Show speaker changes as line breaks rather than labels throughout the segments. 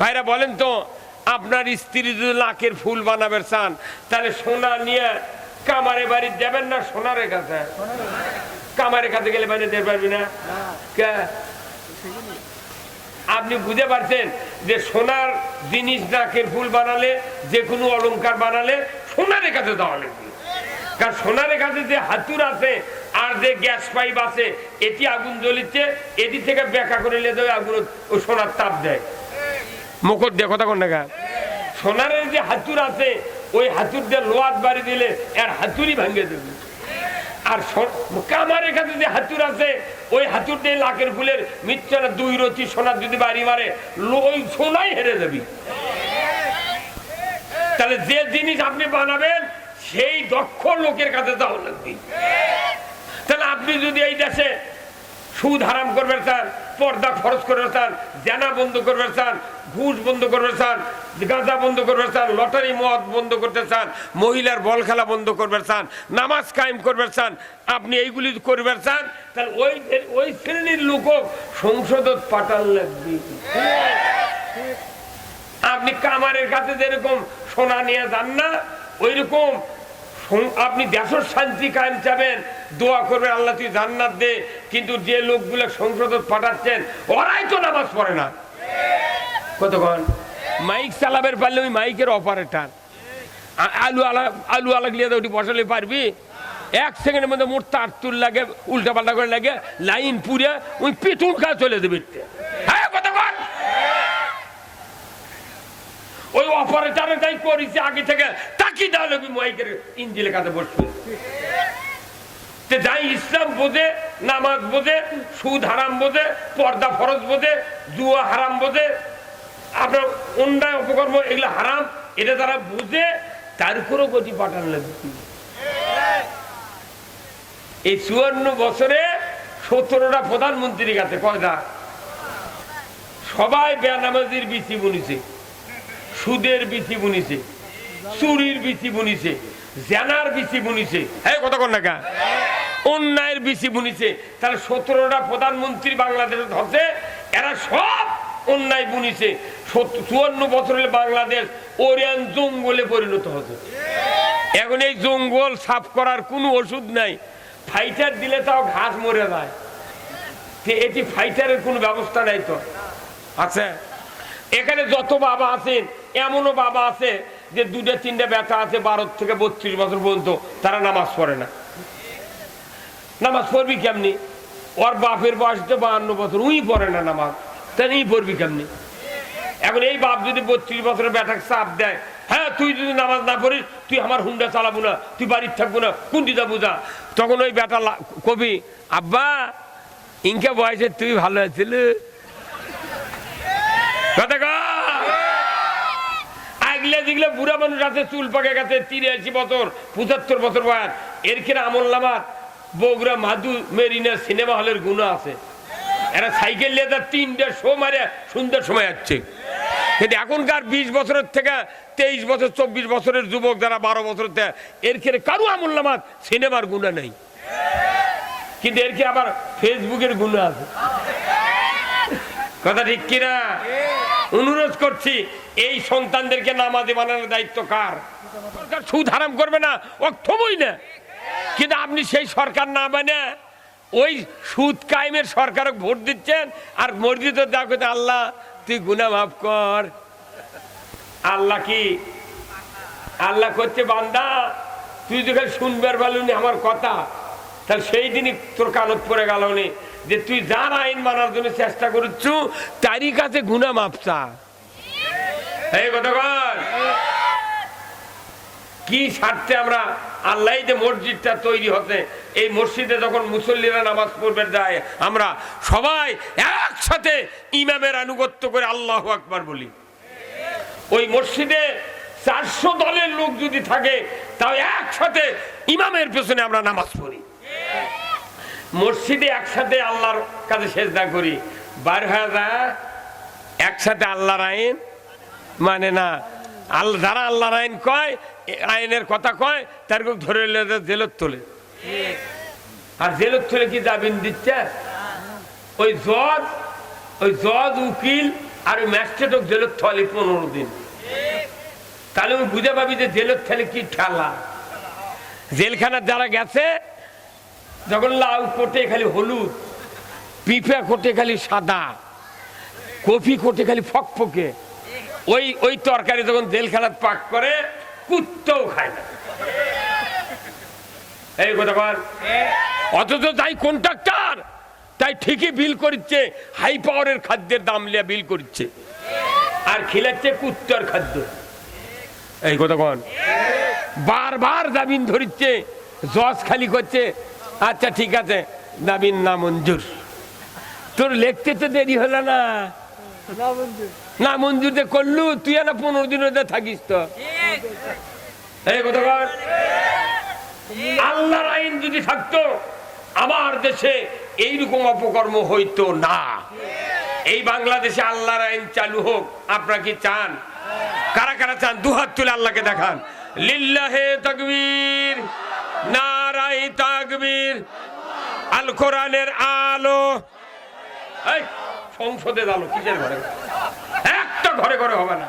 ভাইরা বলেন তো, আপনার স্ত্রী যদি লাখের ফুল বানাবে চান, তাহলে সোনা নিয়ে কামারে বাড়ি দেবেন না সোনারের কাছে? কামারের কাছে গেলে বানিয়ে দিতে পারবি না? আপনি বুঝতে পারছেন যে সোনার জিনিস নাকের ফুল বানালে, যে কোনো অলংকার বানালে সোনারের কাছে দেওয়া লাগবে। কারণ সোনারের কাছে যে হাতুর আছে আর যে গ্যাস পাইপ আছে, এটি আগুন জ্বলিচ্ছে, এটি থেকে ব্যাখ্যা করে নিয়ে দেবে আগুন ও সোনার তাপ দেয়। মুখর দিয়ে কথা কোন টাকা সোনারের যে হাতুর আছে, ওই হাতুর দিয়ে লোয়াত বাড়ি দিলে এর হাতুরই ভাঙে দেবে। আর কামারের কাছে যে হাতুর আছে, ওই হাতুর দিয়ে লাখের ফুলের মিথ্যানা দুই রতি সোনার যদি বাড়ি মারে ওই সোনাই হেরে যাবি। তাহলে যে জিনিস আপনি বানাবেন, সেই দক্ষ লোকের কাছে যাওয়া লাগবে। তাহলে আপনি যদি এই দেশে সুদ হারাম করবে চান পর্দা খরচ করবে চান জেনা বন্ধ করবে চান ঘুষ বন্ধ করবে চান গাঁজা বন্ধ করবে চান লটারি মদ বন্ধ করতে চান মহিলার বল খেলা বন্ধ করবে চান নামাজ কায়েম করবে চান আপনি এইগুলি করবে চান তাহলে ওই ওই শ্রেণির লোক সংসদত পাঠান লাগবে। আপনি কামারের কাছে যেরকম সোনা নিয়ে যান না ওই রকম আপনি দেশের শান্তি কায়েম চাবেন, দোয়া করবেন, আল্লাহ তুই জান্নাত দে কিন্তু যে লোকগুলো সংসদ পাঠাচ্ছেন, ওরাই তো নামাজ পড়ে না। কতক্ষণ? মাইক চালাবের পারলে ওই মাইকের অপারেটার আলু আলা আলু আলা গলিয়ে ওটি বসালে পারবি? এক সেকেন্ডের মধ্যে মোট তার তুল লাগে উল্টা পাল্টা করে লাগে, লাইন পুড়ে ওই পেটুন খা চলে দেবে হ্যাঁ ওই অপারেটারে তাই করেছে আগে থেকে। তাকি লাগবে মাইকের ইঞ্জিলের কাছে বসবে। যাই ইসলাম বোঝে, নামাজ বোঝে, সুদ হারাম বোঝে, পর্দা ফরজ বোঝে, জুয়া হারাম বোঝে, আপনার অন্যায় অপকর্ম এগুলো হারাম, এটা তারা বুঝে, তার উপরও গতি পাঠানো লাগবে। এই চুয়ান্ন বছরে সতেরোটা প্রধানমন্ত্রীর কাছে কয়টা সবাই বেনামাজির বিচি বুনিছে, সুদের বিচি বুনিছে, চুরির বিচি বুনিছে, জেনার বিচি বুনিছে। হ্যাঁ কত কন টাকা অন্যায়ের বিচি বুনিছে। তাহলে সতেরোটা প্রধানমন্ত্রী বাংলাদেশে ধরছে এরা সব অন্যায় বুনিছে। চুয়ান্ন বছরের বাংলাদেশ ওরিয়ান জঙ্গলে পরিণত হচ্ছে এখন এই জঙ্গল সাফ করার কোনো ওষুধ নাই। ফাইটার দিলে তাও ঘাস মরে যায়। এটি ফাইটারের কোনো ব্যবস্থা নাই তো। আছে এখানে যত বাবা আছেন, এমনও বাবা আছে যে দুটো তিনটে ব্যথা আছে বারো থেকে বত্রিশ বছর পর্যন্ত, তারা নামাজ পড়ে না। নামাজ পড়বি কেমনি? ওর বাপের বয়স তো বাহান্ন বছর উই পড়ে না নামাজ। তাহলে ই পড়বি কেমনি? এখন এই বাপ যদি বত্রিশ বছরের ব্যাটাক চাপ দেয় হ্যাঁ তুই যদি নামাজ না পড়িস, তুই আমার হুন্ডা চালাবো না, তুই বাড়ির থাকব না কুন্দি যাব যা? তখন ওই বেটা কবি, আব্বা, ইনকে বয়সে তুই ভালো আছিল। আগলে যেগুলো বুড়া মানুষ আছে, চুল পাকে গেছে, তিরাশি বছর, পঁচাত্তর বছর বয়স। এর কিনা আমল নামাত বগুড়া মাদু মেরিনা সিনেমা হলের গুণ আছে। এরা সাইকেল নিয়ে তার তিনটে শো মারে সুন্দর সময় যাচ্ছে কিন্তু এখনকার বিশ বছরের থেকে তেইশ বছর, চব্বিশ বছরের যুবক যারা বারো বছর থেকে, এর ক্ষেত্রে কারও আমল নামাত সিনেমার গুণা নেই। কিন্তু এর কি আবার ফেসবুকের গুণ আছে। কথা ঠিক কিনা? অনুরোধ করছি, এই সন্তানদেরকে নামাজে বানানোর দায়িত্ব কার? সুদ হারাম করবে না থবই না। কিন্তু আপনি সেই সরকার না মানে ওই সুদ কায়েমের সরকার ভোট দিচ্ছেন আর মসজিদে দেখো আল্লাহ, তুই গুনা মাফ কর। আল্লাহ কি? আল্লাহ করছে বান্দা, তুই যখন শুনবার পারলুনি আমার কথা, তাহলে সেই দিনই তোর কানত পড়ে গেল যে তুই যার আইন মানার জন্য চেষ্টা করছু, তারই কাছে গুনা মাপসা এই কতক্ষণ কি স্বার্থে আমরা আল্লাহ যে মসজিদটা তৈরি হতে এই মসজিদে যখন মুসল্লিরা নামাজ পড়বে, যায়, আমরা সবাই একসাথে ইমামের আনুগত্য করে আল্লাহ আকবার বলি। ওই মসজিদে চারশো দলের লোক যদি থাকে, তাও একসাথে ইমামের পেছনে আমরা নামাজ পড়ি। মসজিদে একসাথে আল্লাহর কাছে সেজদা করি। বার হয়ে যায়, একসাথে আল্লাহর আইন মানে না আল্লাহ যারা আল্লাহর আইন কয় আইনের কথা কয়, তার ধরে জেলত তোলে। আর জেলত তোলে কি জামিন দিচ্ছে? ওই জজ ওই জজ, উকিল আর ওই ম্যাজিস্ট্রেটও জেলের থলে পনেরো দিন। তাহলে আমি বুঝে পাবি যে জেলের থলে কি ঠেলা। জেলখানার যারা গেছে, যখন লাউ কোটে খালি হলুদ, পিঁপড়া কোটে খালি সাদা, কফি কোটে খালি ফকফকে ওই ওই তরকারি যখন জেলখানাত পাক করে, কুত্তাও খায় না। এই কথা অথচ তাই কন্ট্রাক্টর, তাই ঠিকই বিল করছে হাই পাওয়ারের খাদ্যের দাম লিয়া বিল করছে আর খিলাচ্ছে কুত্তার খাদ্য। এই কথা কন বারবার জামিন ধরিচ্ছে, জজ খালি করছে আচ্ছা ঠিক আছে, জামিন না মঞ্জুর। তোর লিখতে তো দেরি হলো না। না মঞ্জুর যে করলু তুই না পনেরো দিন থাকিস তো। আল্লাহর আইন যদি থাকতো আমার দেশে এইরকম অপকর্ম হইতো না। এই বাংলাদেশে আল্লাহর আইন চালু হোক আপনারা কি চান? কারা কারা চান? দুহাত তুলে আল্লাহকে দেখান। লিল্লাহে তাকবীর নারাই তাকবীর আল কোরআনের আলো। এই, সংসদের আলো, কিসের ঘরে? একটা ঘরে ঘরে হবে না।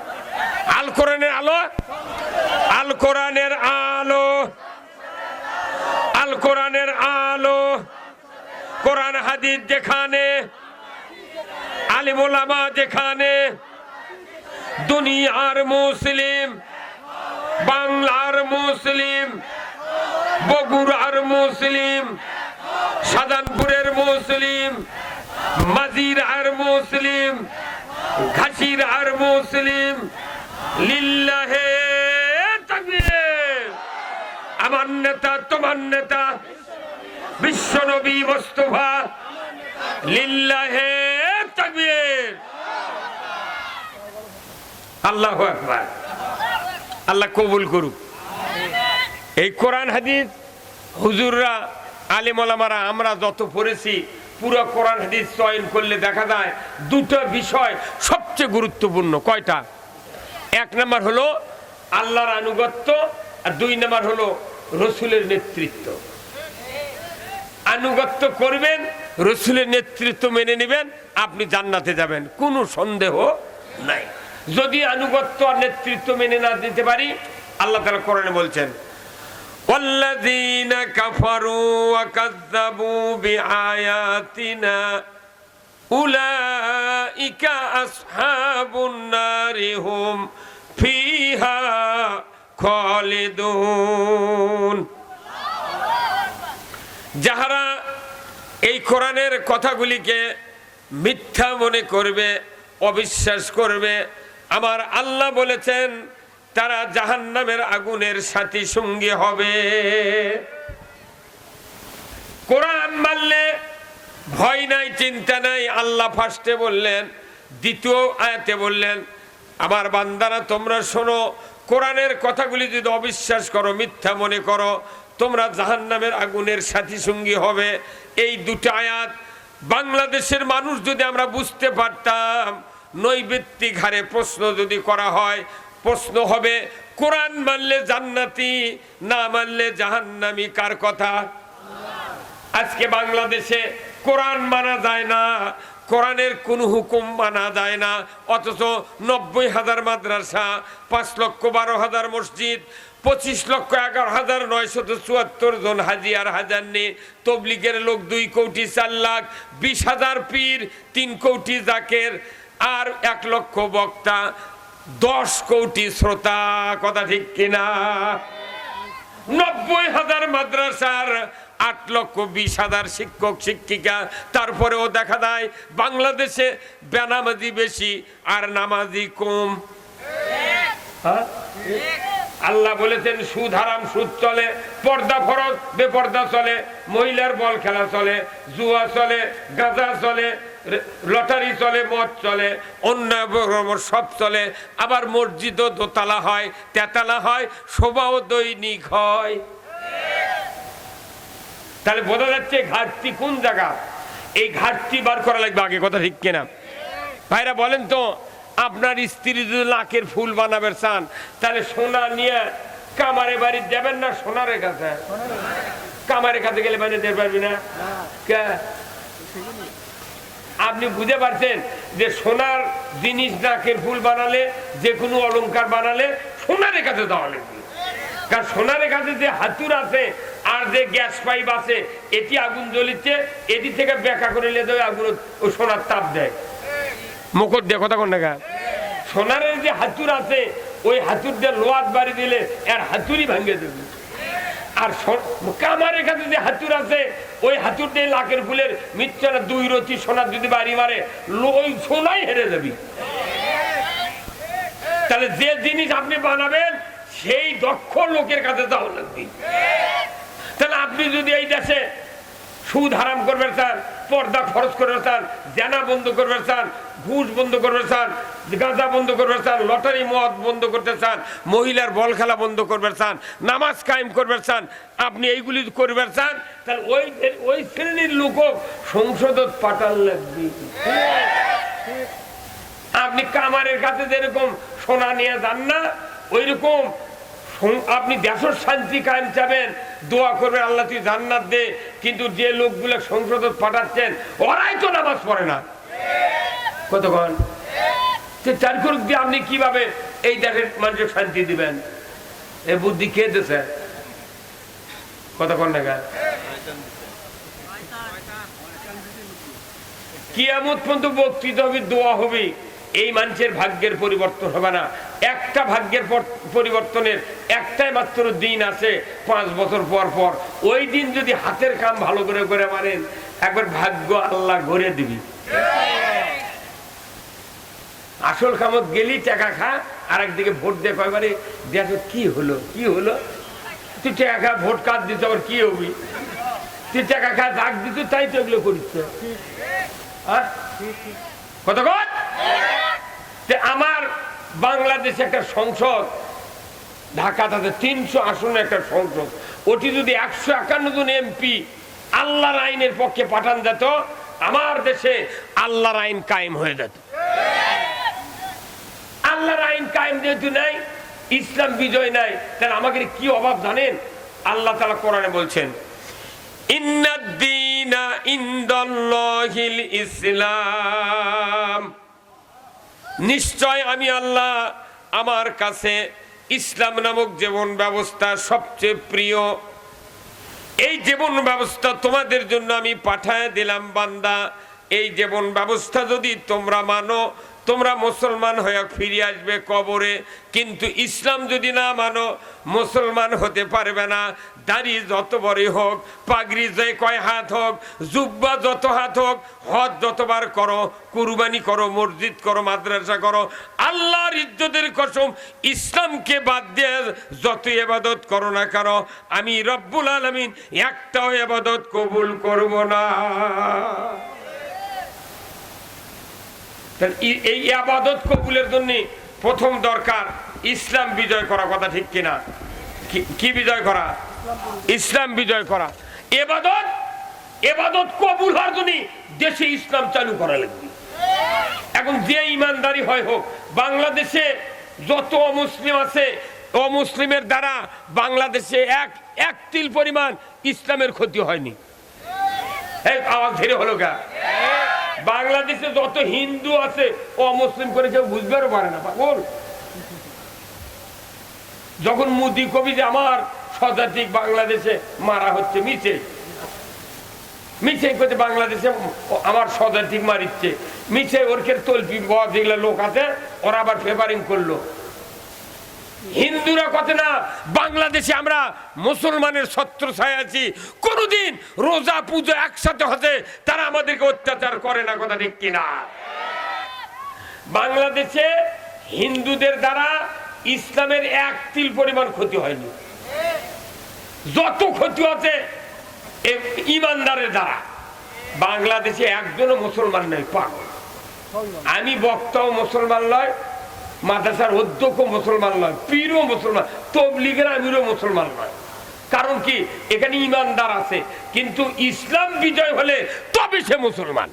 আল কোরআনের আলো? আল কোরআনের আলো। আল কোরআনের আলো। কোরআন হাদিস যেখানে আলিমুলামা যেখানে, দুনিয়ার মুসলিম, বাংলার মুসলিম, বগুড়ার মুসলিম সাদানপুরের মুসলিম মাজির আর মুসলিম, ঘাসির আর মুসলিম, লিল্লাহে আমার নেতা, তোমার নেতা বিশ্বনবী মোস্তফা, লিল্লাহে তাকবীর। আল্লাহ আকবার। আল্লাহ কবুল করুক। এই কোরআন হাদিস হুজুররা, আলিমলামারা, আমরা যত পড়েছি পুরো কোরআন হাদিস চয়ন করলে দেখা যায় দুটো বিষয় সবচেয়ে গুরুত্বপূর্ণ। কয়টা? এক নাম্বার হলো আল্লাহর আনুগত্য আর দুই নাম্বার হলো রসুলের নেতৃত্ব। আনুগত্য করবেন, রসুলের নেতৃত্ব মেনে নেবেন, আপনি জান্নাতে যাবেন। কোনো সন্দেহ নাই। যদি আনুগত্য আর নেতৃত্ব মেনে না দিতে পারি, আল্লাহ তালা কোরআনে বলছেন والذين كفروا وكذبوا بآياتنا أولئك أصحاب النار هم فيها خالدون যাহারা এই কোরআনের কথাগুলিকে মিথ্যা মনে করবে অবিশ্বাস করবে আমার আল্লাহ বলেছেন তারা জাহান্নামের আগুনের সাথী সঙ্গী হবে। কোরআন মানলে ভয় নাই, চিন্তা নাই। আল্লাহ ফার্স্টে বললেন, দ্বিতীয় আয়াতে বললেন, আমার বান্দারা, তোমরা শোনো, কোরআনের কথাগুলি যদি অবিশ্বাস করো, মিথ্যা মনে করো, তোমরা জাহান্নামের আগুনের সাথী সঙ্গী হবে। এই দুটো আয়াত, বাংলাদেশের মানুষ যদি আমরা বুঝতে পারতাম, নৈবেত্তিক হারে প্রশ্ন যদি করা হয় প্রশ্ন হবে, কোরআন মানলে জান্নাতি, না মানলে জাহান্নামি, কার কথা? আজকে বাংলাদেশে কোরআন মানা যায় না, কোরআনের কোন হুকুম মানা যায় না, অথচ নব্বই হাজার মাদ্রাসা, পাঁচ লক্ষ বারো হাজার মসজিদ, পঁচিশ লক্ষ এগারো হাজার নয়শত চুয়াত্তর জন হাজি আর হাজার নেই তবলিগের লোক দুই কোটি চার লাখ, বিশ হাজার পীর, তিন কোটি জাকের, আর এক লক্ষ বক্তা। দশ কোটি শ্রোতা, কথা ঠিক কিনা নব্বই হাজার মাদ্রাসার আট লক্ষ বিশ হাজার শিক্ষক, শিক্ষিকা, তারপরেও দেখা যায় বাংলাদেশে বেনামাজি বেশি আর নামাজি কম হ্যাঁ? আল্লাহ বলেছেন, সুদ হারাম, সুদ চলে, পর্দা ফরজ, বেপর্দা চলে, মহিলার বল খেলা চলে, জুয়া চলে, গাঁজা চলে লটারি চলে, মদ চলে, অন্যায় সব চলে। আবার মসজিদও দোতলা হয়, তেতালা হয়, শোভাও দৈনিক হয়। তাহলে বোঝা যাচ্ছে ঘাটতি কোন জায়গা? এই ঘাটতি বার করা লাগবে আগে, কথা ঠিক কিনা? ভাইরা, বলেন তো, আপনার স্ত্রী যদি লাখের ফুল বানাবেন চান, তাহলে সোনা নিয়ে কামারে বাড়ি দেবেন না সোনারের কাছে? কামারের কাছে গেলে বানিয়ে দিতে পারবি না? আপনি বুঝে পারছেন যে সোনার জিনিস নাকের ফুল বানালে, যে কোনো অলংকার বানালে সোনার কাছে দেওয়া লাগবে। কারণ সোনার কাছে যে হাতুর আছে আর যে গ্যাস পাইপ আছে, এটি আগুন জ্বলিচ্ছে, এটি থেকে ব্যাখ্যা করে দেবে আগুন ও সোনার তাপ দেয়। মুখর দিয়ে কথা কোন? দেখা সোনারের যে হাতুর আছে, ওই হাতুর দিয়ে লোয়াত বাড়ি দিলে এর হাতুরই ভাঙে দেবে। আর কামারের কাছে যে হাতুর আছে, ওই হাতুর দিয়ে লাখের ফুলের মিথ্যানা দুই রচি সোনার যদি বাড়ি মারে ওই সোনাই হেরে যাবি। তাহলে যে জিনিস আপনি বানাবেন, সেই দক্ষ লোকের কাছে যাওয়া লাগবে। তাহলে আপনি যদি এই দেশে সুদ হারাম করবেন চান পর্দা খরচ করবে চান জেনা বন্ধ করবে চান ঘুষ বন্ধ করবে চান গাঁজা বন্ধ করবে চান লটারি মদ বন্ধ করতে চান মহিলার বল খেলা বন্ধ করবে চান নামাজ কায়েম করবে চান আপনি এইগুলি করবে চান তাহলে ওই ওই শ্রেণির লোক সংসদত পাঠান লাগবে। আপনি কামারের কাছে যেরকম সোনা নিয়ে যান না ওই রকম আপনি দেশের শান্তি কায়েম চাবেন, দোয়া করবেন, আল্লাহ তুই জান্নাত দে। কিন্তু যে লোকগুলো সংসদ পাঠাচ্ছেন, ওরাই তো নামাজ পড়ে না। কতক্ষণ? চার করুক দিয়ে আপনি কীভাবে এই দেশের মানুষের শান্তি দিবেন? এ বুদ্ধি কে দেশে কতক্ষণ দেখা কিয়ামত পর্যন্ত বক্তৃতা হবে, দোয়া হবে। এই মানুষের ভাগ্যের পরিবর্তন হবে না। একটা ভাগ্যের পরিবর্তনের একটাই মাত্র দিন আছে পাঁচ বছর পর পর। ওই দিন যদি হাতের কাম ভালো করে করে মারেন একবার ভাগ্য আল্লাহ ঘুরে দিবি। আসল কামত গেলি, টাকা খা আর একদিকে ভোট দিয়ে কয়বারে দেখো কি হলো কি হলো? তুই টাকা খা, ভোট কাজ দিতে আবার কি হবি? তুই টাকা খা দাগ দিত, তাই তো এগুলো করিস? কত তে আমার বাংলাদেশে একটা সংসদ ঢাকাতে তিনশো আসনের একটা সংসদ। ওটি যদি একশো একান্ন জন এমপি আল্লাহর আইনের পক্ষে পাঠান যেত, আমার দেশে আল্লাহর আইন কায়েম হয়ে যেত। আল্লাহর আইন কায়েম যেহেতু নাই, ইসলাম বিজয় নাই, তাহলে আমাদের কি অভাব জানেন? আল্লাহ তালা কোরআনে বলছেন ইন্নাদ্দীনা ইনদাল্লাহিল ইসলাম। নিশ্চয় আমি আল্লাহ আমার কাছে ইসলাম নামক জীবন ব্যবস্থা সবচেয়ে প্রিয়। এই জীবন ব্যবস্থা তোমাদের জন্য আমি পাঠায় দিলাম, বান্দা। এই জীবন ব্যবস্থা যদি তোমরা মানো তোমরা মুসলমান হয়ে ফিরে আসবে কবরে। কিন্তু ইসলাম যদি না মানো, মুসলমান হতে পারবে না। দাড়ি যত বড়ই হোক, পাগড়ি যে কয় হাত হোক, জুব্বা যত হাত হোক, হজ যতবার করো, কুরবানি করো, মসজিদ করো, মাদ্রাসা করো, আল্লাহর ইজ্জতের কসম ইসলামকে বাদ দিয়ে যত এবাদত করো না কেন, আমি রব্বুল আলমিন একটাও এবাদত কবুল করব না। এই- আবাদত কবুলের জন্য প্রথম দরকার ইসলাম বিজয় করা কথা ঠিক কিনা? কি- বিজয় করা? ইসলাম বিজয় করা। এবাদত এবাদত কবুল হওয়ার জন্য দেশে ইসলাম চালু করা লাগবে। এখন যে ইমানদারি হয় হোক, বাংলাদেশে যত অমুসলিম আছে, অমুসলিমের দ্বারা বাংলাদেশে এক এক তিল পরিমাণ ইসলামের ক্ষতি হয়নি। আওয়াজ ধীরে হলো গা। বাংলাদেশে যত হিন্দু আছে, ও মুসলিম করে কেউ বুঝতেও পারে না, পাগল। যখন মোদি কবি যে আমার শতাধিক বাংলাদেশে মারা হচ্ছে, মিছে। মিছে করে বাংলাদেশে আমার শতাধিক মারিচ্ছে। মিছে ওরকে তলপি যেগুলো লোক আছে, ওরা আবার ফেভারিং করল। হিন্দুরা কত না, বাংলাদেশে আমরা মুসলমানের ছত্র ছায় আছি। কোনদিন রোজা, পুজো একসাথে হতে তারা আমাদেরকে অত্যাচার করে না কথা ঠিক কিনা? বাংলাদেশে হিন্দুদের দ্বারা ইসলামের এক তিল পরিমাণ ক্ষতি হয়নি। যত ক্ষতি আছে ইমানদারের দ্বারা। বাংলাদেশে একজনও মুসলমান নয় পাগল। আমি বক্তাও মুসলমান নয় মাদ্রাসার অধ্যক্ষ মুসলমান নয়, পীরও মুসলমান, তবলিগের আমিরও মুসলমান নয়। কারণ কি? এখানে ইমানদার আছে, কিন্তু ইসলাম বিজয় হলে তবে সে মুসলমান।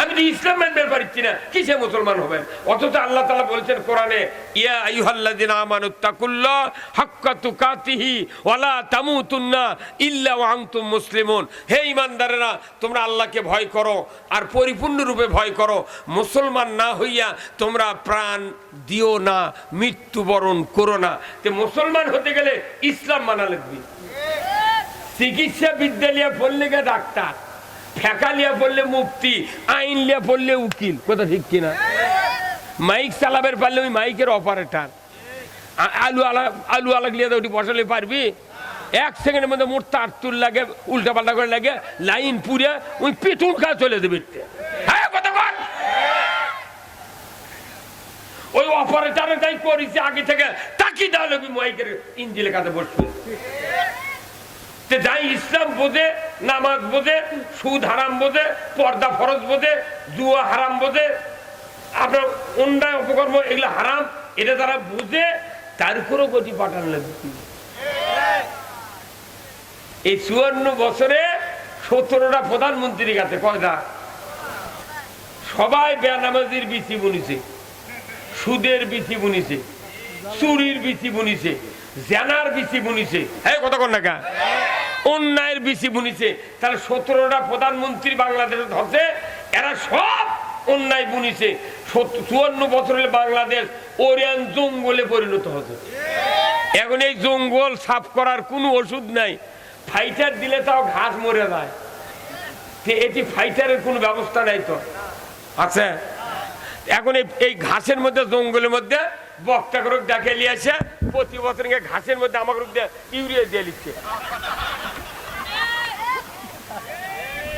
আমি তো ইসলাম মানতে পারছি না, কিসে মুসলমান হবেন? অথচ আল্লাহ তালা বলছেন কোরআনে, ইয়া আইয়ুহাল্লাযিনা আমানুত্তাকুল্লাহ হাক্কা তুকাতিহি ওয়ালা তামুতুন্না ইল্লা ওয়া আনতুম মুসলিমুন। হে ঈমানদারেরা, তোমরা আল্লাহকে ভয় করো আর পরিপূর্ণরূপে ভয় করো। মুসলমান না হইয়া তোমরা প্রাণ দিও না, মৃত্যুবরণ করো না। তে মুসলমান হতে গেলে ইসলাম মানা লাগবে। চিকিৎসা বিদ্যা লিয়া পড়লে ডাক্তার। ফেঁকা লিয়া পড়লে মুক্তি, আইন লিয়া পড়লে উকিল। কথা ঠিক কিনা? মাইক চালাবের পারলে ওই মাইকের অপারেটার আলু আলা, আলু আলাগ লিয়া বসালে পারবি? এক সেকেন্ডের মধ্যে মোট তার তুল লাগে, উল্টা পাল্টা করে লাগে, লাইন পুরে ওই পেটুন খা চলে দেবে হ্যাঁ ওই অপারেটারে তাই করেছে আগে থেকে। তাকি দেওয়া লাগবে মাইকের ইঞ্জিলের কাছে বসবে। যাই ইসলাম বোঝে নামাজ বোঝে, সুদ হারাম বোঝে, পর্দা ফরজ বোঝে জুয়া হারাম বোঝে। আপনার অন্যায়, অপকর্ম, এগুলো হারাম, এটা তারা বুঝে, তার উপরেও গতি পাঠান লাগবে। এই চুয়ান্ন বছরে সতেরোটা প্রধানমন্ত্রী কাছে কয়টা? সবাই বেনামাজির বিচি বুনিছে, সুদের বিচি বুনিছে, চুরির বিচি বুনিছে, জেনার বিচি বুনিছে। হ্যাঁ কথা কন না? অন্যায়ের বিচি বুনিছে। তাহলে সতেরোটা প্রধানমন্ত্রী বাংলাদেশে ধরছে, এরা সব অন্যায় বুনিছে। চুয়ান্ন বছরের বাংলাদেশ ওরিয়ান জঙ্গলে পরিণত হচ্ছে এখন এই জঙ্গল সাফ করার কোনো ওষুধ নাই। ফাইটার দিলে তাও ঘাস মরে যায়। এটি ফাইটারের কোনো ব্যবস্থা নাই তো। আচ্ছা এখন এই ঘাসের মধ্যে, জঙ্গলের মধ্যে বক্তা করে দেখে নিয়েছে, প্রতি বছর ঘাসের মধ্যে আমাকে দিয়ে, ইউরিয়া দিয়ে দিচ্ছে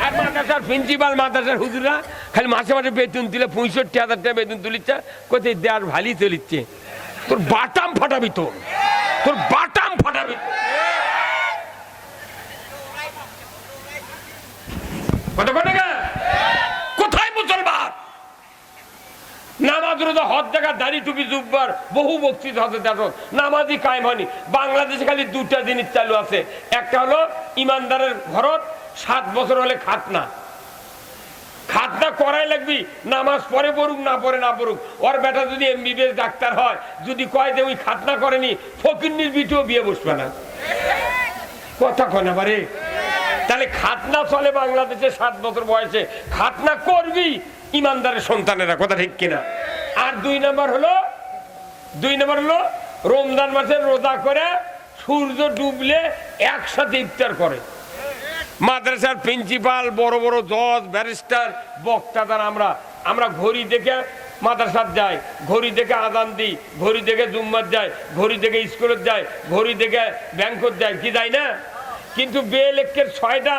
আর মাদ্রাসার প্রিন্সিপাল মাদ্রাসার হুজুরা খালি মাসে মাসে বেতন দিলে পঁয়ষট্টি হাজার টাকা বেতন তুলিচ্ছে, কোথায় দেওয়ার ভালি চলিচ্ছে তোর বাটাম ফাটাবি তোর। তোর বাটাম ফাটাবি। কত কত টাকা কোথায় মুসলমান নামাজ রোজা হজ জায়গা, দাড়ি টুপি বহু হতে দেখো নামাজই কায়েম হয়নি। বাংলাদেশে খালি দুটা জিনিস চালু আছে। একটা হলো ইমানদারের ঘরত সাত বছর হলে খাতনা। খাতনা করাই লাগবি, নামাজ পরে পড়ুক, না পড়ে না পড়ুক। ওর বেটা যদি এমবিবিএস ডাক্তার হয়, যদি কয় যে ওই খাতনা করেনি, ফকিন্নির বিটিও বিয়ে বসবে না। কথা কয় না বারে? তাহলে খাতনা চলে বাংলাদেশে সাত বছর বয়সে। খাতনা করবি ইমানদারের সন্তানেরা, কথা ঠিক কিনা? আর দুই নাম্বার হলো, দুই নাম্বার হলো, রমজান মাসের রোজা করে সূর্য ডুবলে একসাথে ইফতার করে। মাদ্রাসার প্রিন্সিপাল, বড় বড় জজ, ব্যারিস্টার, বক্তা আমরা। আমরা ঘড়ি দেখে মাদ্রাসার যাই, ঘড়ি দেখে আদান দিই, ঘড়ি দেখে জুম্মার যাই, ঘড়ি দেখে স্কুলত যাই, ঘড়ি দেখে ব্যাংকত যাই, কি যাই না? কিন্তু বেল একের ছয়টা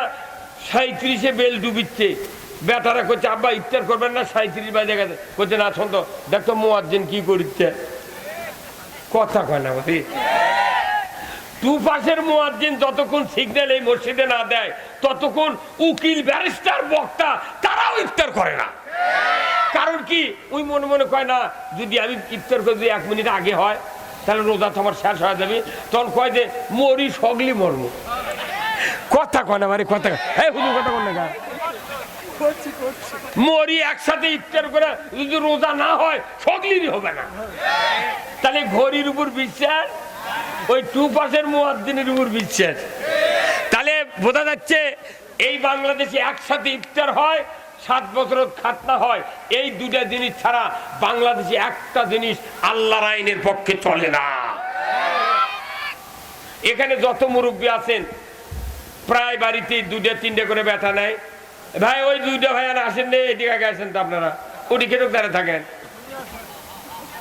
সাঁত্রিশে বেল ডুবিচ্ছে। বেটারা করছে আব্বা, ইফতার করবেন না সাঁত্রিশ বাজে গেছে। করছে না ছন্দ দেখতো মোয়াজ্জেন কি করছে কথা কয় না বুঝি দু পাশের মুয়াজ্জিন যতক্ষণ সিগন্যাল এই মসজিদে না দেয়, ততক্ষণ উকিল ব্যারিস্টার বক্তা, তারাও ইফতার করে না। কারণ কি? ওই মনে মনে কয় না, যদি আমি ইফতার করে, যদি এক মিনিট আগে হয়, তাহলে রোজা তো আমার শেষ হয়ে যাবে। তখন কয় যে, মরি, সগলি মর্ম কথা কয় না মানে কথা হ্যাঁ হুজুর, কথা কন না। মরি একসাথে ইফতার করে যদি রোজা না হয়, সগলিরই হবে না। তাহলে ঘড়ির উপর বিশ্বাস, ওই টু পাশের মুয়াদ্দিনের উপর বিশ্বাস। তাহলে বোঝা যাচ্ছে, এই বাংলাদেশে একসাথে ইফতার হয়, সাত বছর খাতনা হয়। এই দুটা জিনিস ছাড়া বাংলাদেশে একটা জিনিস আল্লাহর আইনের পক্ষে চলে না। এখানে যত মুরব্বী আছেন, প্রায় বাড়িতে দুটা তিনটে করে ব্যথা নেয়। ভাই ওই দুইটা ভাই আর আসেন এদিকে আগে আসেন তো আপনারা। ওটি কেটক দাঁড়ে থাকেন।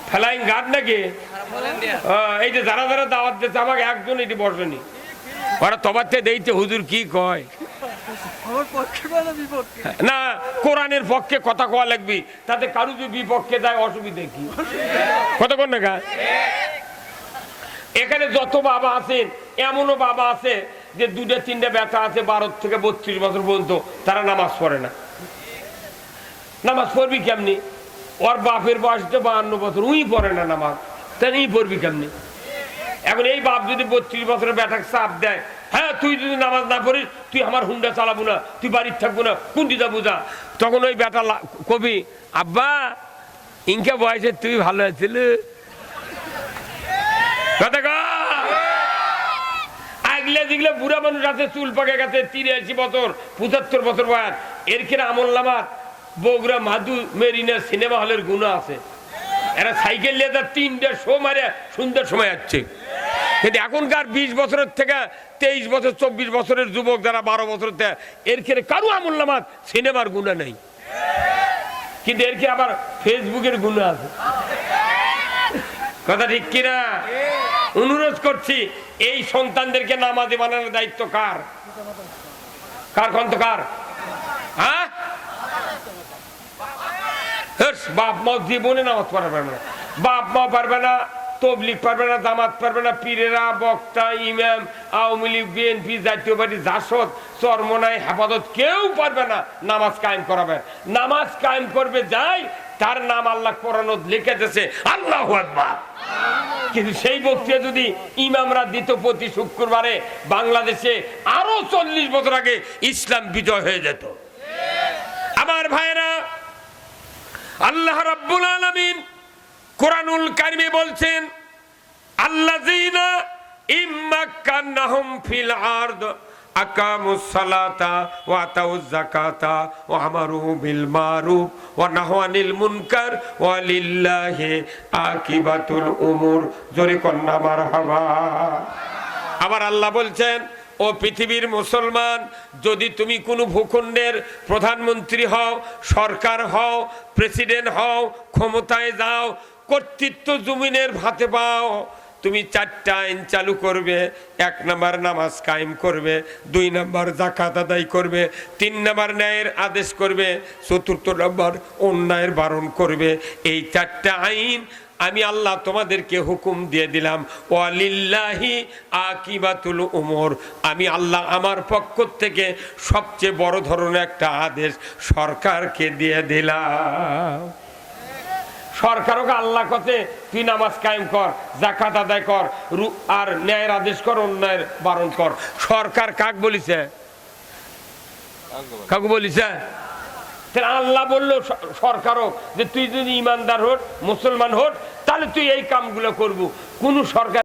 ফ্লাইং গার্ড নাকি? এই যে যারা যারা দাওয়াত দিচ্ছে আমাকে একজন এটি বসেনি। ওরা তবাতে দেইছে হুজুর কি কয়? না কোরআনের পক্ষে কথা কওয়া লাগবি তাতে কারু যদি বিপক্ষে যায় অসুবিধা কি? কতক্ষণ না? এখানে যত বাবা আছেন এমনও বাবা আছে যে দুটা তিনটা ব্যথা আছে বারো থেকে বত্রিশ বছর পর্যন্ত, তারা নামাজ পড়ে না। নামাজ পড়বি কেমনি? ওর বাপের বয়স তো বাহান্ন বছর, উই পড়ে না নামাজ। তাহলে ই পড়বি কেমনি? এখন এই বাপ যদি বত্রিশ বছরের ব্যাটাকে চাপ দেয় হ্যাঁ তুই যদি নামাজ না পড়িস, তুই আমার হুন্ডা চালাবো না, তুই বাড়ির থাকব না কুন্দি যাব যা তখন ওই লা- কবি, আব্বা, ইনকা বয়সে তুই ভালো আছিল? কথা বুড়া মানুষ আছে, চুল গেছে, তিরাশি বছর, পঁচাত্তর বছর বয়স। এর আমল বগুড়া মেরিনা সিনেমা হলের গুণা আছে। এরা সাইকেল নিয়ে তার শো মারে সুন্দর সময় যাচ্ছে কিন্তু এখনকার বিশ বছরের থেকে তেইশ বছর, চব্বিশ বছরের যুবক যারা বারো বছর থেকে, এর খেয়ে কারও আমল নামার সিনেমার গুণা নেই। কিন্তু এর কি আবার ফেসবুকের গুণা আছে? কথা ঠিক কিনা? অনুরোধ করছি, এই সন্তানদেরকে নামাজি বানানোর দায়িত্ব কার? কার কন্তকার হ্যাঁ? বাপ মা জীবনে নামাজ পড়া পারবে না। বাপ মা পারবে না তবলিক পারবে না, জামাত পারবে না, পীরেরা, বক্তা, ইমাম, আওয়ামী লীগ, বিএনপি, জাতীয় পার্টি, জাসদ চরমনাই হেফাজত কেউ পারবে না নামাজ কায়েম করাবে। নামাজ কায়েম করবে যাই, তার নাম আল্লাহ কোরআনত লিখে দিয়েছে, আল্লাহ আকবার। কিন্তু সেই বক্তৃতা যদি ইমামরা দিত প্রতি শুক্রবারে বাংলাদেশে আরও চল্লিশ বছর আগে ইসলাম বিজয় হয়ে যেত। আমার ভাইরা আল্লাহ রাব্বুল আলামিন কোরআনুল কারিমে বলছেন, আল্লাযীনা ইম্মাক্কান্নাহুম ফিল আরদ বিল মুনকার উমুর। আবার আল্লাহ বলছেন, ও পৃথিবীর মুসলমান, যদি তুমি কোনো ভূখণ্ডের প্রধানমন্ত্রী হও, সরকার হও, প্রেসিডেন্ট হও, ক্ষমতায় যাও, কর্তৃত্ব জমিনের ভাতে পাও তুমি চারটা আইন চালু করবে, এক নাম্বার নামাজ কায়েম করবে, দুই নাম্বার জাকাত আদায় করবে, তিন নাম্বার ন্যায়ের আদেশ করবে, চতুর্থ নাম্বার অন্যায়ের বারণ করবে। এই চারটা আইন আমি আল্লাহ তোমাদেরকে হুকুম দিয়ে দিলাম। ওয়ালিল্লাহি আকিবাতুল উমর। আমি আল্লাহ আমার পক্ষ থেকে সবচেয়ে বড় ধরনের একটা আদেশ সরকারকে দিয়ে দিলাম। সরকারকে আল্লাহ কথে তুই নামাজ কায়েম কর জাকাত আদায় কর আর ন্যায়ের আদেশ কর, অন্যায়ের বারণ কর। সরকার কাক বলিছে? কাকু বলিছে? আল্লাহ বলল সরকার সরকারও যে তুই যদি ইমানদার হোক মুসলমান হোক তাহলে তুই এই কামগুলো করব। কোন সরকার